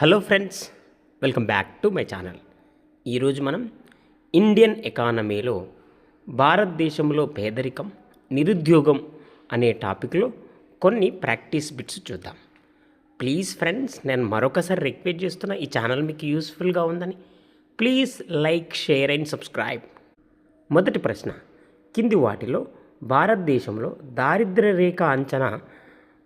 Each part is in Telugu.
Hello friends welcome back to my channel. ఈరోజు మనం ఇండియన్ ఎకానమీలో భారతదేశంలో పేదరికం నిరుద్యోగం అనే టాపిక్లో కొన్ని ప్రాక్టీస్ బిట్స్ చూద్దాం. ప్లీజ్ ఫ్రెండ్స్ నేను మరొకసారి రిక్వెస్ట్ చేస్తున్నా ఈ ఛానల్ మీకు యూస్ఫుల్గా ఉందని please like share and subscribe. మొదటి ప్రశ్న కింది వాటిలో భారతదేశంలో దారిద్ర్య రేఖ అంచనా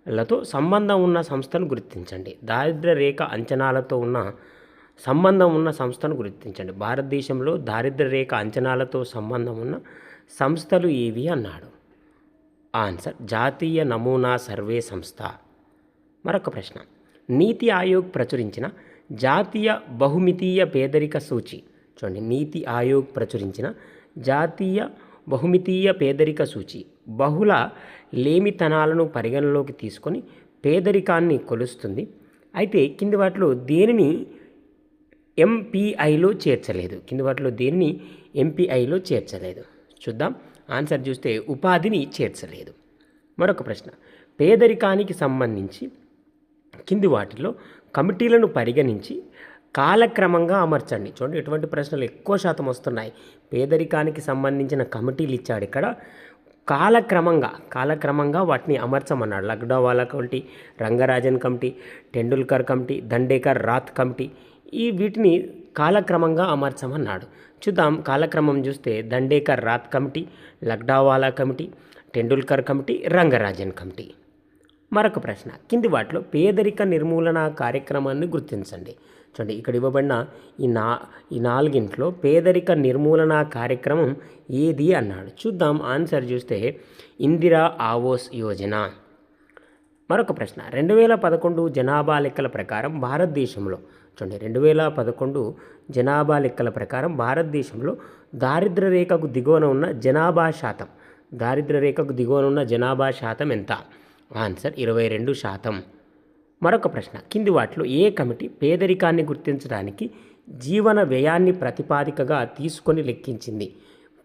లతో సంబంధం ఉన్న సంస్థను గుర్తించండి. దారిద్ర్య రేఖ అంచనాలతో ఉన్న సంబంధం ఉన్న సంస్థను గుర్తించండి. భారతదేశంలో దారిద్ర్య రేఖ అంచనాలతో సంబంధం ఉన్న సంస్థలు ఏవి అన్నాడు? ఆన్సర్ జాతీయ నమూనా సర్వే సంస్థ. మరొక ప్రశ్న. నీతి ఆయోగ్ ప్రచురించిన జాతీయ బహుమితీయ పేదరిక సూచి. చూడండి నీతి ఆయోగ్ ప్రచురించిన జాతీయ బహుమితీయ పేదరిక సూచి. బహుళ లేమితనాలను పరిగణలోకి తీసుకొని పేదరికాన్ని కొలుస్తుంది. అయితే కింది వాటిలో దేనిని ఎంపీఐలో చేర్చలేదు? కింది వాటిలో దేనిని ఎంపీఐలో చేర్చలేదు? చూద్దాం. ఆన్సర్ చూస్తే ఉపాధిని చేర్చలేదు. మరొక ప్రశ్న. పేదరికానికి సంబంధించి కింది వాటిలో కమిటీలను పరిగణించి కాలక్రమంగా అమర్చండి. చూడండి ఎటువంటి ప్రశ్నలు ఎక్కువ శాతం వస్తున్నాయి. పేదరికానికి సంబంధించిన కమిటీలు ఇచ్చాడు ఇక్కడ. కాలక్రమంగా కాలక్రమంగా వాటిని అమర్చమన్నాడు. Lakdawala committee Rangarajan committee Tendulkar committee Dandekar Rath committee ఈ వీటిని కాలక్రమంగా అమర్చమన్నాడు. చూద్దాం కాలక్రమం చూస్తే Dandekar Rath committee Lakdawala committee Tendulkar committee Rangarajan committee. మరొక ప్రశ్న. కింది వాటిలో పేదరిక నిర్మూలన కార్యక్రమాన్ని గుర్తించండి. చూడండి ఇక్కడ ఇవ్వబడిన ఈ నా ఈ నాలుగింట్లో పేదరిక నిర్మూలన కార్యక్రమం ఏది అన్నాడు. చూద్దాం ఆన్సర్ చూస్తే ఇందిరా ఆవాస్ యోజన. మరొక ప్రశ్న. రెండు వేల పదకొండు జనాభా లెక్కల ప్రకారం భారతదేశంలో చూడండి రెండు వేల పదకొండు జనాభా లెక్కల ప్రకారం భారతదేశంలో దారిద్ర రేఖకు దిగువన ఉన్న జనాభా శాతం. దారిద్ర రేఖకు దిగువన ఉన్న జనాభా శాతం ఎంత? ఆన్సర్ ఇరవై రెండు శాతం. మరొక ప్రశ్న. కింది వాటిలో ఏ కమిటీ పేదరికాన్ని గుర్తించడానికి జీవన వ్యయాన్ని ప్రతిపాదికగా తీసుకొని లెక్కించింది?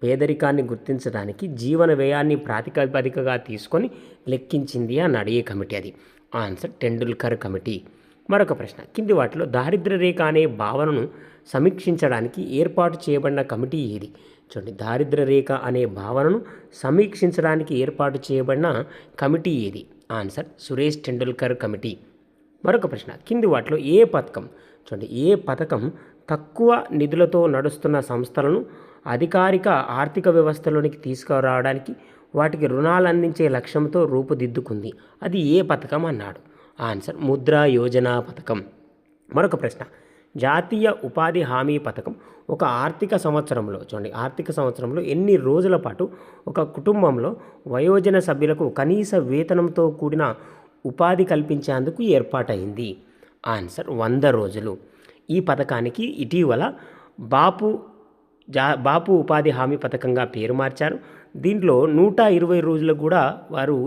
పేదరికాన్ని గుర్తించడానికి జీవన వ్యయాన్ని ప్రాతిపదికగా తీసుకొని లెక్కించింది అన్నాడు ఏ కమిటీ అది? Answer Tendulkar committee. మరొక ప్రశ్న. కింది వాటిలో దారిద్ర్య రేఖ అనే భావనను సమీక్షించడానికి ఏర్పాటు చేయబడిన కమిటీ ఏది? చూడండి. దారిద్ర్య రేఖ అనే భావనను సమీక్షించడానికి ఏర్పాటు చేయబడిన కమిటీ ఏది? Answer Suresh Tendulkar committee. మరొక ప్రశ్న కింది వాటిలో ఏ పథకం చూడండి ఏ పథకం తక్కువ నిధులతో నడుస్తున్న సంస్థలను అధికారిక ఆర్థిక వ్యవస్థలోనికి తీసుకురావడానికి వాటికి రుణాలు అందించే లక్ష్యంతో రూపుదిద్దుకుంది. అది ఏ పథకం అన్నాడు? ఆన్సర్ ముద్రా యోజన పథకం. మరొక ప్రశ్న జాతీయ ఉపాధి హామీ పథకం. ఒక ఆర్థిక సంవత్సరంలో చూడండి ఆర్థిక సంవత్సరంలో ఎన్ని రోజుల పాటు ఒక కుటుంబంలో వయోజన సభ్యులకు కనీస వేతనంతో కూడిన ఉపాధి కల్పించేందుకు ఏర్పాటైంది? ఆన్సర్ వంద రోజులు. ఈ పథకానికి ఇటీవల బాపు జా బాపు ఉపాధి హామీ పథకంగా పేరు మార్చారు. దీంట్లో నూట ఇరవై రోజులకు కూడా వారు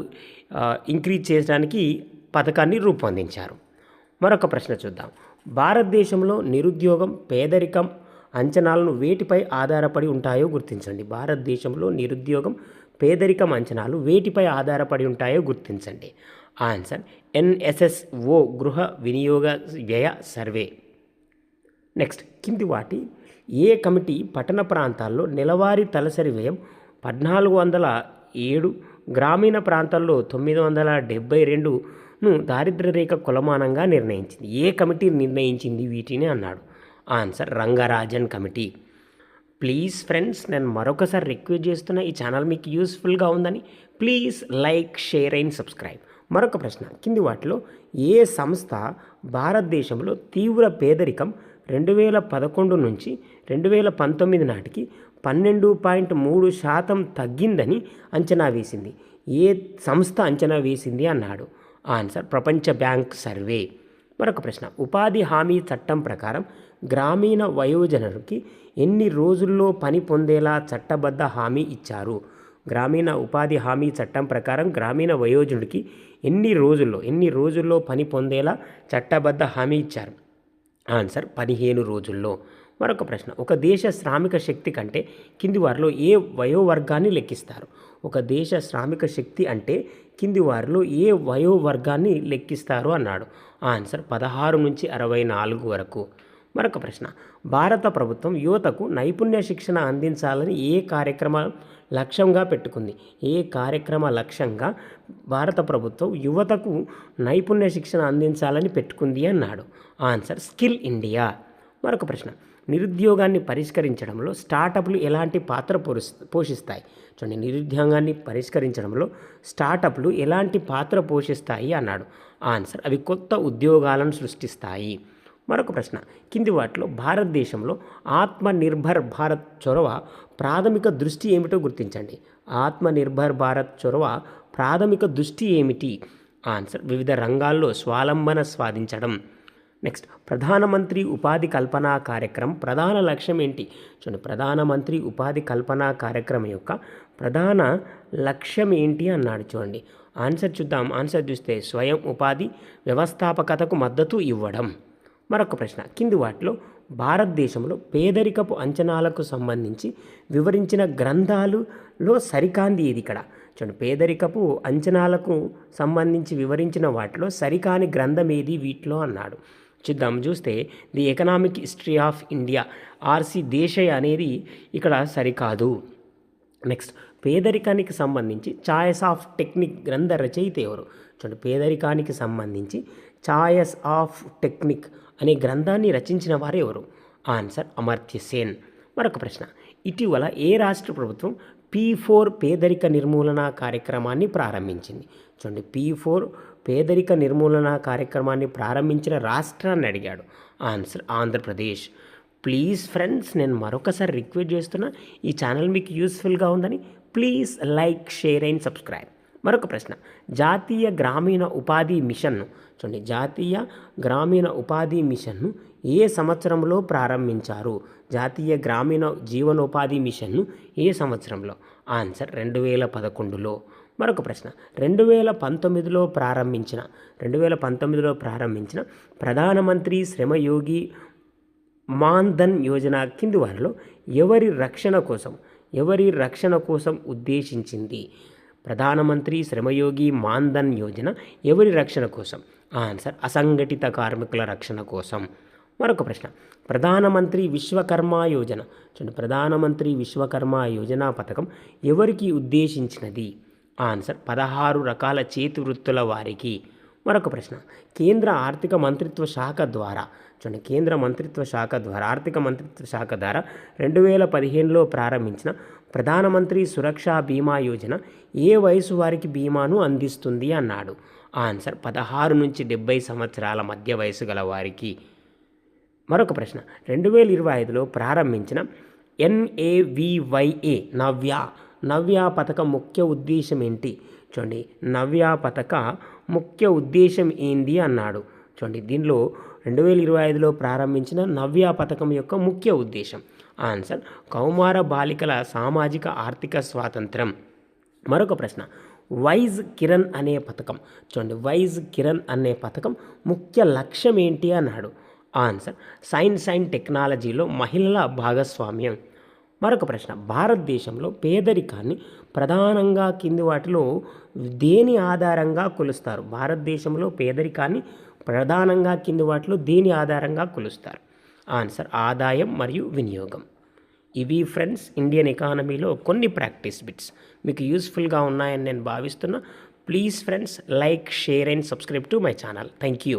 ఇంక్రీజ్ చేయడానికి పథకాన్ని రూపొందించారు. మరొక ప్రశ్న చూద్దాం. భారతదేశంలో నిరుద్యోగం పేదరికం అంచనాలను వేటిపై ఆధారపడి ఉంటాయో గుర్తించండి. భారతదేశంలో నిరుద్యోగం పేదరికం అంచనాలు వేటిపై ఆధారపడి ఉంటాయో గుర్తించండి. ఆన్సర్ ఎన్ఎస్ఎస్ఓ గృహ వినియోగ వ్యయ సర్వే. నెక్స్ట్ కింది వాటి ఏ కమిటీ పట్టణ ప్రాంతాల్లో నెలవారీ తలసరి వ్యయం పద్నాలుగు వందల ఏడు గ్రామీణ ప్రాంతాల్లో తొమ్మిది వందల డెబ్బై రెండు ను దారిద్ర్య రేఖ కులమానంగా నిర్ణయించింది. ఏ కమిటీ నిర్ణయించింది వీటిని అన్నాడు. Answer Rangarajan committee. Please friends నేను మరొకసారి రిక్వెస్ట్ చేస్తున్నా ఈ ఛానల్ మీకు యూస్ఫుల్గా ఉందని please like share and subscribe. మరొక ప్రశ్న. కింది వాటిలో ఏ సంస్థ భారతదేశంలో తీవ్ర పేదరికం రెండు వేల పదకొండు నుంచి రెండు వేల పంతొమ్మిది నాటికి పన్నెండు పాయింట్ మూడు శాతం తగ్గిందని అంచనా వేసింది. ఏ సంస్థ అంచనా వేసింది అన్నాడు. ఆన్సర్. ప్రపంచ బ్యాంక్ సర్వే. మరొక ప్రశ్న. ఉపాధి హామీ చట్టం ప్రకారం గ్రామీణ వయోజనులకి ఎన్ని రోజుల్లో పని పొందేలా చట్టబద్ధ హామీ ఇచ్చారు? గ్రామీణ ఉపాధి హామీ చట్టం ప్రకారం గ్రామీణ వయోజనుడికి ఎన్ని రోజుల్లో ఎన్ని రోజుల్లో పని పొందేలా చట్టబద్ధ హామీ ఇచ్చారు? ఆన్సర్. పదిహేను రోజుల్లో. మరొక ప్రశ్న. ఒక దేశ శ్రామిక శక్తి కంటే కింది వారిలో ఏ వయోవర్గాన్ని లెక్కిస్తారు? ఒక దేశ శ్రామిక శక్తి అంటే కింది వారిలో ఏ వయోవర్గాన్ని లెక్కిస్తారు అన్నాడు? ఆన్సర్ పదహారు నుంచి అరవై నాలుగు వరకు. మరొక ప్రశ్న. భారత ప్రభుత్వం యువతకు నైపుణ్య శిక్షణ అందించాలని ఏ కార్యక్రమ లక్ష్యంగా పెట్టుకుంది? ఏ కార్యక్రమ లక్ష్యంగా భారత ప్రభుత్వం యువతకు నైపుణ్య శిక్షణ అందించాలని పెట్టుకుంది అన్నాడు? Answer skill India. మరొక ప్రశ్న. నిరుద్యోగాన్ని పరిష్కరించడంలో స్టార్టప్లు ఎలాంటి పాత్ర పోషి పోషిస్తాయి? చూడండి నిరుద్యోగాన్ని పరిష్కరించడంలో స్టార్టప్లు ఎలాంటి పాత్ర పోషిస్తాయి అన్నాడు. ఆన్సర్ అవి కొత్త ఉద్యోగాలను సృష్టిస్తాయి. మరొక ప్రశ్న కింది వాటిలో భారతదేశంలో ఆత్మనిర్భర్ భారత్ చొరవ ప్రాథమిక దృష్టి ఏమిటో గుర్తించండి. ఆత్మనిర్భర్ భారత్ చొరవ ప్రాథమిక దృష్టి ఏమిటి? ఆన్సర్ వివిధ రంగాల్లో స్వాలంబన సాధించడం. నెక్స్ట్ ప్రధానమంత్రి ఉపాధి కల్పన కార్యక్రమం ప్రధాన లక్ష్యం ఏంటి? చూడండి ప్రధానమంత్రి ఉపాధి కల్పన కార్యక్రమం యొక్క ప్రధాన లక్ష్యం ఏంటి అన్నాడు చూడండి. ఆన్సర్ చూద్దాం. ఆన్సర్ చూస్తే స్వయం ఉపాధి వ్యవస్థాపకతకు మద్దతు ఇవ్వడం. మరొక ప్రశ్న. కింది వాటిలో భారతదేశంలో పేదరికపు అంచనాలకు సంబంధించి వివరించిన గ్రంథాలులో సరికాంది ఇది ఇక్కడ? చూడండి పేదరికపు అంచనాలకు సంబంధించి వివరించిన వాటిలో సరికాని గ్రంథం ఏది వీటిలో అన్నాడు. చూద్దాం. చూస్తే the economic history of India R C Desai అనేది ఇక్కడ సరికాదు. నెక్స్ట్ పేదరికానికి సంబంధించి ఛాయస్ ఆఫ్ టెక్నిక్ గ్రంథ రచయిత ఎవరు? చూడండి పేదరికానికి సంబంధించి ఛాయస్ ఆఫ్ టెక్నిక్ అనే గ్రంథాన్ని రచించిన వారు ఎవరు? ఆన్సర్ అమర్త్య సేన్. మరొక ప్రశ్న ఇటీవల ఏ రాష్ట్ర ప్రభుత్వం పీ ఫోర్ పేదరిక నిర్మూలన కార్యక్రమాన్ని ప్రారంభించింది? చూడండి పీ ఫోర్ పేదరిక నిర్మూలన కార్యక్రమాన్ని ప్రారంభించిన రాష్ట్రాన్ని అడిగాడు ఆన్సర్ ఆంధ్రప్రదేశ్. ప్లీజ్ ఫ్రెండ్స్ నేను మరొకసారి రిక్వెస్ట్ చేస్తున్నా ఈ ఛానల్ మీకు యూస్ఫుల్గా ఉందని please like share and subscribe. మరొక ప్రశ్న జాతీయ గ్రామీణ ఉపాధి మిషన్ను చూడండి జాతీయ గ్రామీణ ఉపాధి మిషన్ను ఏ సంవత్సరంలో ప్రారంభించారు? జాతీయ గ్రామీణ జీవనోపాధి మిషన్ను ఏ సంవత్సరంలో? ఆన్సర్ రెండు వేల పదకొండులో. మరొక ప్రశ్న. రెండు వేల పంతొమ్మిదిలో ప్రారంభించిన రెండు వేల పంతొమ్మిదిలో ప్రారంభించిన ప్రధానమంత్రి శ్రమయోగి మాన్ధన్ యోజన కింది వారిలో ఎవరి రక్షణ కోసం ఎవరి రక్షణ కోసం ఉద్దేశించింది? ప్రధానమంత్రి శ్రమయోగి మాన్ధన్ యోజన ఎవరి రక్షణ కోసం? ఆన్సర్ అసంఘటిత కార్మికుల రక్షణ కోసం. మరొక ప్రశ్న. ప్రధానమంత్రి విశ్వకర్మ యోజన. చూడండి ప్రధానమంత్రి విశ్వకర్మ యోజన పథకం ఎవరికి ఉద్దేశించినది? ఆన్సర్ పదహారు రకాల చేతి వృత్తుల వారికి. మరొక ప్రశ్న. కేంద్ర ఆర్థిక మంత్రిత్వ శాఖ ద్వారా చూడండి కేంద్ర మంత్రిత్వ శాఖ ద్వారా ఆర్థిక మంత్రిత్వ శాఖ ద్వారా రెండు వేల పదిహేనులో ప్రారంభించిన ప్రధానమంత్రి సురక్షా బీమా యోజన ఏ వయసు వారికి బీమాను అందిస్తుంది అన్నాడు. ఆన్సర్ పదహారు నుంచి డెబ్బై సంవత్సరాల మధ్య వయసు గల వారికి. మరొక ప్రశ్న. రెండు వేల ఇరవై ఐదులో ప్రారంభించిన ఎన్ఏవివైఏ నవ్య నవ్య పథకం ముఖ్య ఉద్దేశం ఏంటి చూడండి నవ్య పథక ముఖ్య ఉద్దేశం ఏంది అన్నాడు. చూడండి దీనిలో రెండు వేల ఇరవై ఐదులో ప్రారంభించిన నవ్య పథకం యొక్క ముఖ్య ఉద్దేశం. ఆన్సర్ కౌమార బాలికల సామాజిక ఆర్థిక స్వాతంత్రం. మరొక ప్రశ్న వైజ్ కిరణ్ అనే పథకం చూడండి వైజ్ కిరణ్ అనే పథకం ముఖ్య లక్ష్యం ఏంటి అన్నాడు. ఆన్సర్ సైన్స్ అండ్ టెక్నాలజీలో మహిళల భాగస్వామ్యం. మరొక ప్రశ్న. భారతదేశంలో పేదరికాన్ని ప్రధానంగా కింది వాటిలో దేని ఆధారంగా కొలుస్తారు? భారతదేశంలో పేదరికాన్ని ప్రధానంగా కింది వాటిలో దేని ఆధారంగా కొలుస్తారు? ఆన్సర్ ఆదాయం మరియు వినియోగం. ఇవి ఫ్రెండ్స్ ఇండియన్ ఎకానమీలో కొన్ని ప్రాక్టీస్ బిట్స్. మీకు యూస్ఫుల్గా ఉన్నాయని నేను భావిస్తున్నా. Please friends like share and subscribe to my channel. Thank you